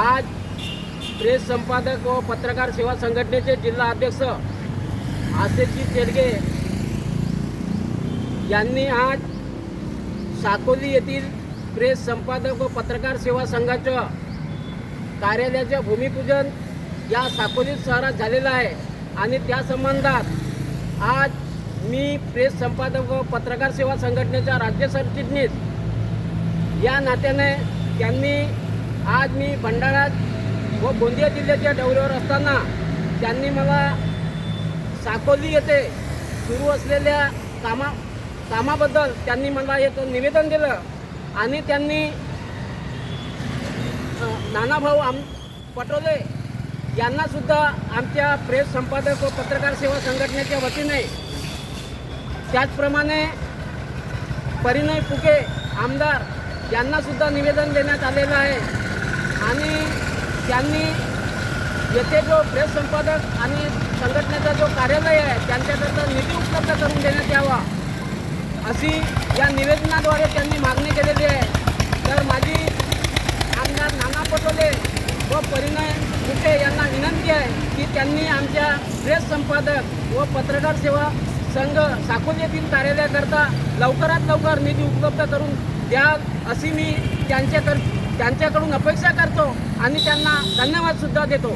आज प्रेस संपादक व पत्रकार सेवा संघटनेचे जिल्हा अध्यक्ष आशिषजी तेलगे यांनी आज साकोली येथील प्रेस संपादक व पत्रकार सेवा संघाचं कार्यालयाचे भूमिपूजन या साकोली शहरात झालेलं आहे. आणि त्या संबंधात आज मी प्रेस संपादक व पत्रकार सेवा संघटनेचा राज्य सरचिटणीस या नात्याने त्यांनी आज मी भंडाऱ्यात व गोंदिया जिल्ह्याच्या डौऱ्यावर असताना त्यांनी मला साकोली येथे सुरू असलेल्या कामा कामाबद्दल त्यांनी मला एक निवेदन दिलं आणि त्यांनी नानाभाऊ आम पटोले यांनासुद्धा आमच्या प्रेस संपादक व पत्रकार सेवा संघटनेच्या वतीने त्याचप्रमाणे परिणय फुके आमदार यांनासुद्धा निवेदन देण्यात आलेलं आहे. आणि त्यांनी येथे जो प्रेस संपादक आणि संघटनेचा जो कार्यालय आहे त्यांच्याकरता निधी उपलब्ध करून देण्यात यावा अशी या निवेदनाद्वारे त्यांनी मागणी केलेली आहे. तर माझी आमदार नाना पटोले व परिणय फुटे यांना विनंती आहे की त्यांनी आमच्या प्रेस संपादक व पत्रकार सेवा संघ साकोली येथील कार्यालयाकरता लवकरात लवकर निधी उपलब्ध करून द्या अशी मी त्यांच्याकर त्यांच्याकडून अपेक्षा करतो आणि त्यांना धन्यवाद सुद्धा देतो.